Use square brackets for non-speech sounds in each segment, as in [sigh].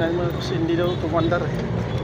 nga mga kasi hindi daw tumandar eh.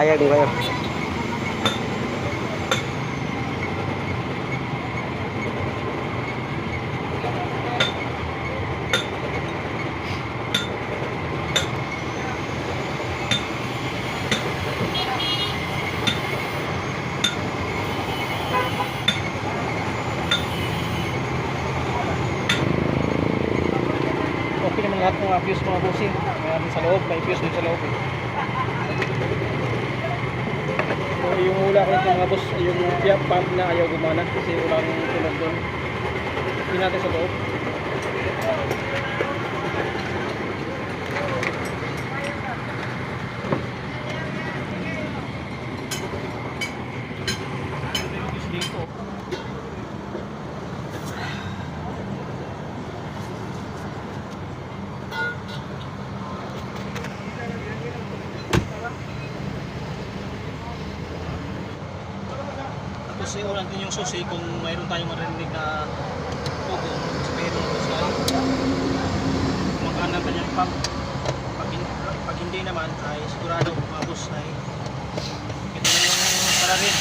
Mo kayo. Lahat ng views mga bossing. Mayroon sa loob, may views din sa loob. Eh. So, yung hula ko nito mga boss, yung pump na ayaw gumana kasi walang tulog doon. Hindi natin sa loob. Dito. Yung ulan din yung susi kung mayroon tayong marinig na sabihin mo sa kumangkaan ng kanyang pump. Pag, pag hindi naman ay sigurado mabos ay ito na yung para rin.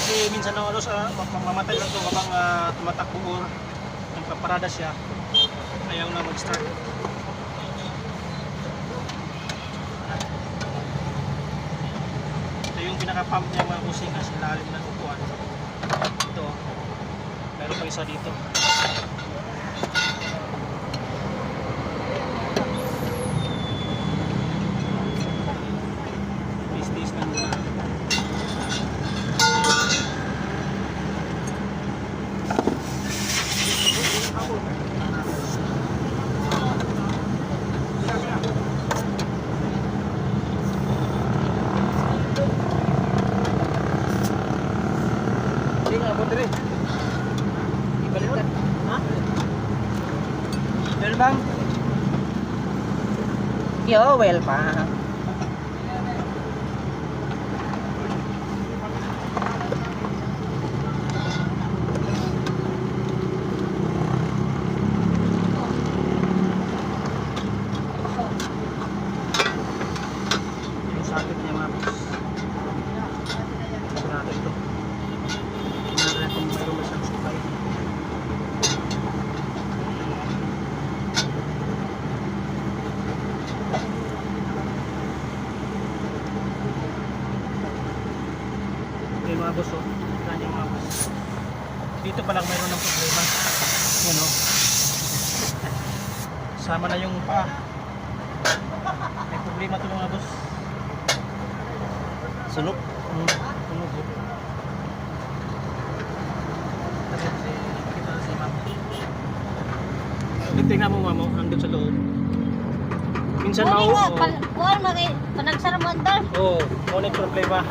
Kasi minsan na alos ma- mamatay lang ito habang ah, tumatakbo or nagpaparada siya ayaw na mag-start. Yung pinaka-pump niya mga kusing kasi lalim ng upuan. Ito. Meron pa isa dito. Tis-tis na muna. Hindi nga, buti rin. Ibalitan. Ha? Meron bang? Well pa. Yung sakit niya mga boss. Sigurado ito. Tingnan natin kung mayroon ba siyang supply. mga boss oh. Tingnan niyo mga boss. Dito pa lang mayroon ng problema. Yan oh. Sama na yung paa. May problema to mga boss. Sunog. Oh. Ma'am. Tingnan mo ma'am oh, nandun sa loob. Minsan mau. oh. pal- kuwan magay panagsara mo andar. Oo, oh, may problema.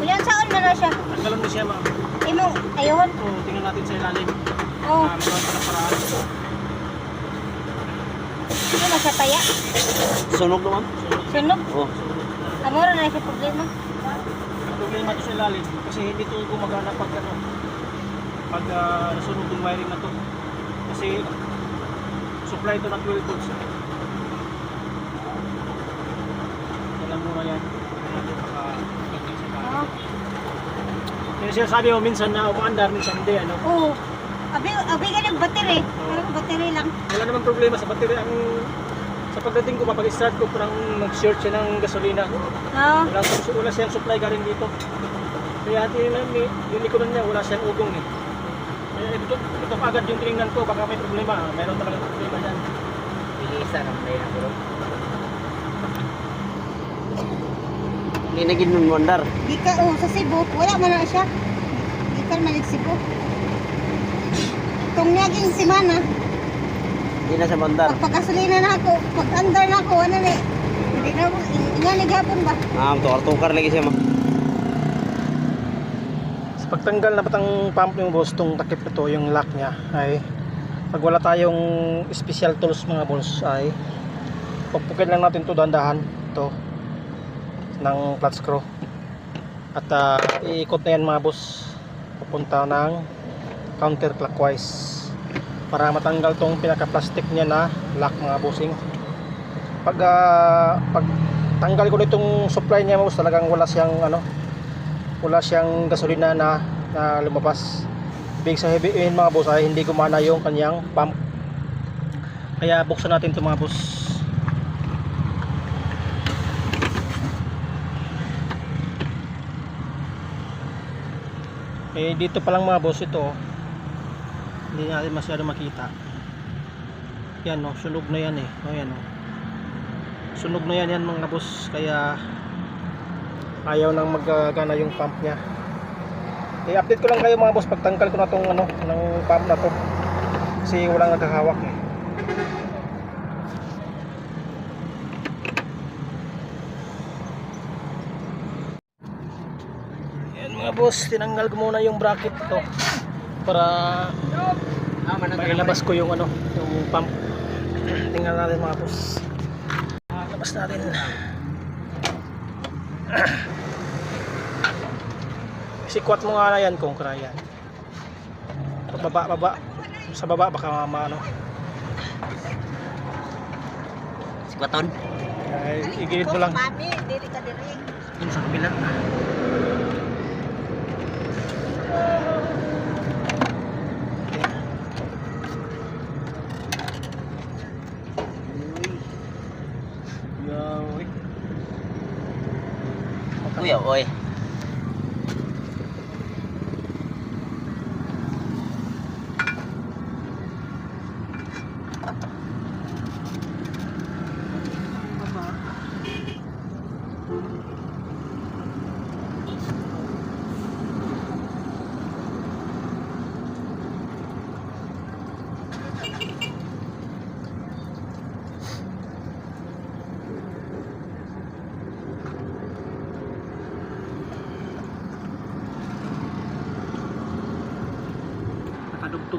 Ulan saon man na siya. Tanggalan mo siya ma'am. Imo ayon. Oo, tingnan natin sa ilalim. Oh, meron pa ng paraan. Ano na siya taya? Sunog naman. Sunog. Oh. Amora na siya problema. Ang problema to sa ilalim kasi hindi to gumagana pag ano pag ah, nasunog yung wiring na to. Kasi supply to ng 12 volts. eh. Alam mo na yan. Sa. Oh. Yung sinasabi mo minsan na umaandar, minsan hindi ano. Oh. Abi abi ka ng battery. Ano battery lang. Wala namang problema sa battery. Ang sa pagdating ko, mapag-start ko, parang nag-short siya ng gasolina. Oh. Wala, wala siyang supply galing dito. Kaya tinignan ni yung likuran niya, wala siyang ugong eh. Kaya ito, ito pa agad yung tinignan ko, baka may problema. Meron talaga problema dyan. Ilisa ng tayo na bro. Linagin mo mandar. Di ka oh sa Cebu, wala man na siya. Di ka man Cebu. Itong naging semana, Hindi na sa mandar. pag pagkasulina na ako, pag andar na ako, ano ni? Hindi na ako, nga gapon ba? Ah, tukar-tukar lagi siya ma. Sa pagtanggal na patang pump yung boss, itong takip ito, yung lock niya, ay pag wala tayong special tools mga boss, ay pagpukin lang natin ito dahan-dahan, ito, ng flat screw. At ah, iikot na yan mga boss, papunta ng counterclockwise para matanggal tong pinaka-plastic niya na lock mga bossing. Pag ah, pag tanggal ko nitong supply niya boss, talagang wala siyang ano, wala siyang gasolina na, na lumabas. Ibig sabihin mga boss ay hindi gumana yung kanyang pump. Kaya buksan natin ito mga boss. Eh dito pa lang mga boss ito. Oh. Hindi natin masyado makita. Yan no, sunog na yan eh. O yan oh. Sunog na yan yan mga boss kaya ayaw nang magagana yung pump niya i-update ko lang kayo mga boss pagtanggal ko na tong ano ng pump na to kasi walang nagkahawak eh mga boss tinanggal ko muna yung bracket to para mailabas ko yung ano yung pump [clears throat] tingnan natin mga boss Ah, labas natin [clears throat] Sikwat mo nga na yan kung kaya. Baba, baba. Sa baba baka mama ano. Sikwaton. Ay, igilid mo lang. Mami, dili ka diri. Yun sa kabila. ơi Thank you.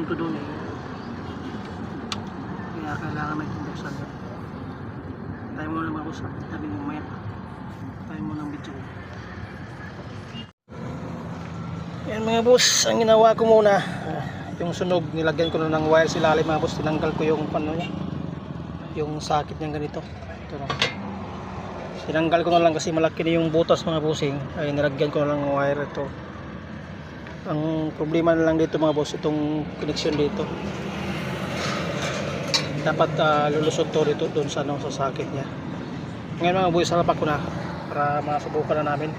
To doon eh. Kaya kailangan may kumbuksan yun. Tayo muna mag-usap. Sabi mo mamaya. Tayo muna ng video. Yan mga boss, ang ginawa ko muna, ah, yung sunog, nilagyan ko na ng wire sa ilalim mga boss, tinanggal ko yung pano niya, yung sakit niya ganito. Ito na. Tinanggal ko na lang kasi malaki na yung butas mga bossing, ay nilagyan ko na lang ng wire ito. Ang problema na lang dito mga boss, itong connection dito. Dapat ah, lulusot to dito doon sa, ano, sa sakit niya. Ngayon mga boys, salapak ko na para masubukan na namin.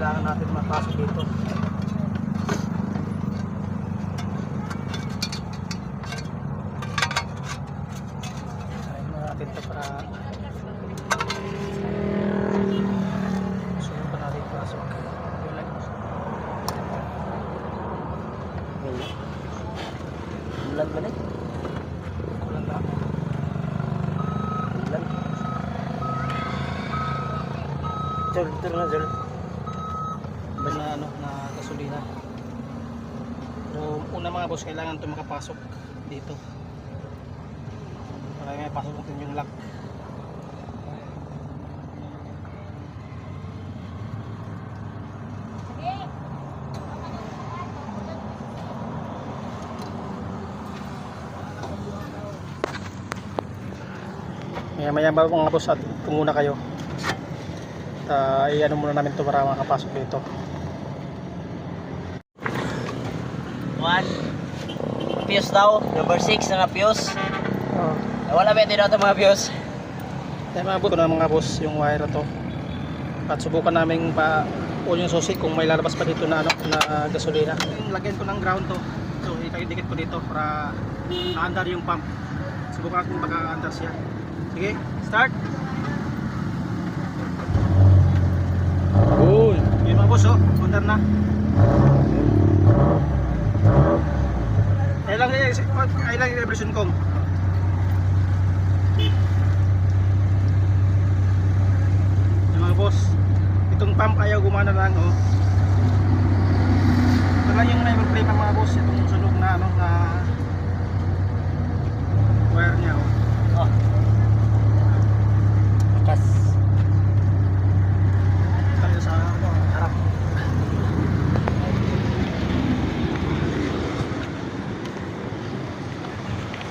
kailangan natin mapasok dito. Try mo natin ito para subukan natin pasok. Yun lang. Bulan ba na? Kulang lang. Bulan. Jol na jol. Ba na ano na gasolina. Pero una mga boss kailangan ito makapasok dito. Para may pasok natin yung lock. Maya maya mga boss at muna kayo. Uh, i-ano muna namin ito para makapasok dito. One. Fuse daw. Number 6 na fuse. Oh. Wala ba dito mga fuse? Kaya maabot ko na mga boss yung wire to. At subukan namin pa o yung susi kung may lalabas pa dito na ano na gasolina. Lagyan ko ng ground to. So ikadikit ko dito para maandar yung pump. Subukan natin baka andar siya. Sige, start. Cool. Yun mga boss oh, andar na. Ay lang ay lang vibration kong. Yung mga boss, itong pump ayaw gumana lang oh. Ito lang yung may problema mga boss, itong sunog na ano na wire niya oh. Oh. Akas. Tayo sa ano, harap.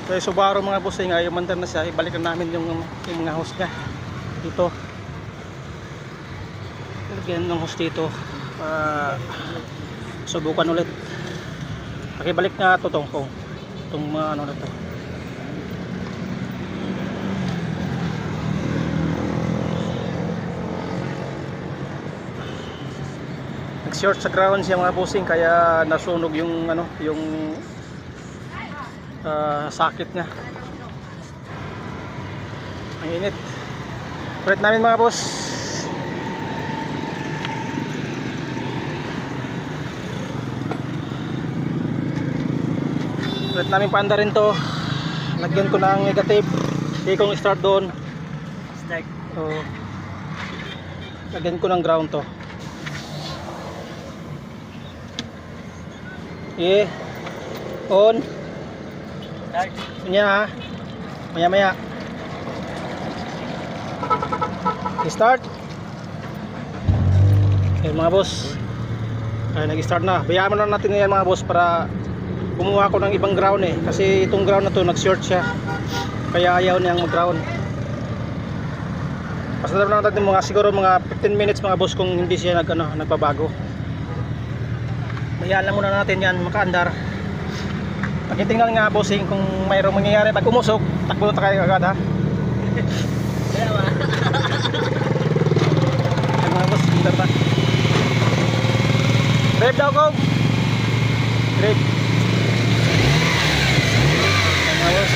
So yung Subaru mga boss, yung ayaw mandar na siya, ibalik na namin yung, yung mga hose niya dito. Lagyan ng hose dito para subukan ulit. Pakibalik nga ito tong kung itong mga ano na to. Nag-short sa ground siya mga bossing kaya nasunog yung ano yung ah, sakit niya. Ang init. Ulit namin mga boss. Ulit namin paanda rin to. Lagyan ko ng negative. Hindi kong start doon. Start. So, lagyan ko ng ground to. Okay. On. Start. Yan ha. Maya maya. Start. Okay mga boss. Ay, nag-start na. Bayaan na natin ngayon mga boss para kumuha ko ng ibang ground eh. Kasi itong ground na to nag-short siya. Kaya ayaw niyang mag-ground. Pasalamat na natin mga siguro mga 15 minutes mga boss kung hindi siya nag, ano, nagbabago. Bayaan lang muna natin yan makaandar. Pakitingnan nga bossing kung mayroong mangyayari pag umusok, takbo na tayo agad ha. Ay, mga boss, andar na. Rev daw ko. Rev. Ay, mga boss.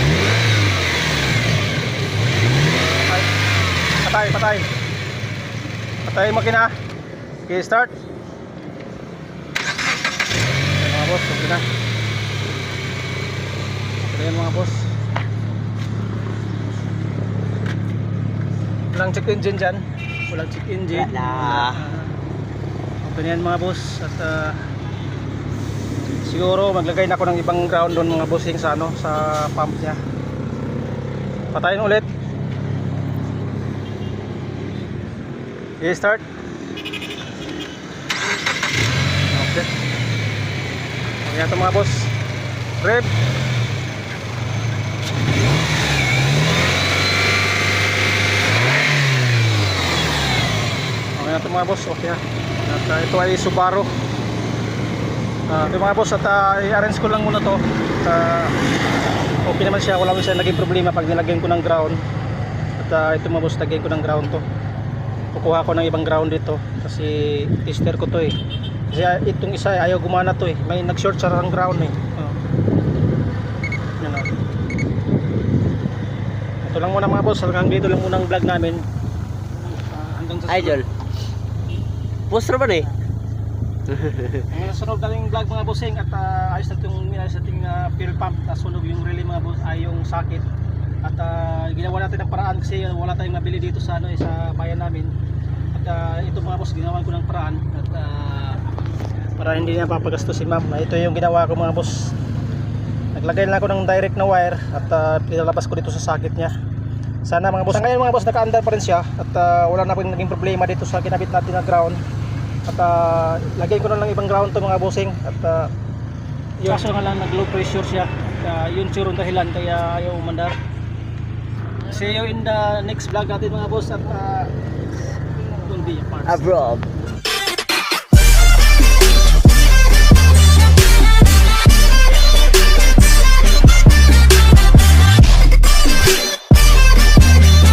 Patay. Patay, patay. Patay makina. Okay, start. Mga boss, okay na. Okay yan mga boss. Walang check engine dyan. Walang check engine. Wala. Okay na yan mga boss. At ah, siguro maglagay na ako ng ibang ground doon mga bossing sa ano sa pump niya. Patayin ulit. Okay, start. Okay. Okay ito mga boss. Rev. Ito mga boss. Okay na. At uh, ito ay Subaru. Uh, mga boss at uh, i-arrange ko lang muna to. At, uh, okay naman siya. Wala naman siya naging problema pag nilagyan ko ng ground. At uh, ito mga boss, lagyan ko ng ground to. kukuha ko ng ibang ground dito kasi tester ko to eh kasi ah, itong isa ayaw gumana to eh may nag short sa ang ground eh ito lang muna mga boss hanggang dito lang muna ang vlog namin Ah, hanggang sa Idol. Poster ba eh? [laughs] Ang sunod nating vlog mga bossing at uh, ayos natin yung ayos nating uh, fuel pump. Na sunog yung relay mga boss ay yung sakit at ah, ginawa natin ng paraan kasi wala tayong nabili dito sa ano eh, sa bayan namin. At ah, ito mga boss ginawa ko ng paraan. At ah, para hindi na papagastos si ma'am. Ito yung ginawa ko mga boss. Naglagay na ako ng direct na wire at uh, pinalabas ko dito sa sakit niya. Sana mga boss ngayon mga boss naka-under pa rin siya. At ah, wala na pong naging problema dito sa kinabit natin na ground at ah, lagay ko na lang ibang ground to mga bossing. At uh, yung kaso nga lang nag low pressure siya. At ah, yun siguro ang dahilan kaya ayaw umandar. See you in the next vlog natin mga boss. At uh, will be a part. Abroad.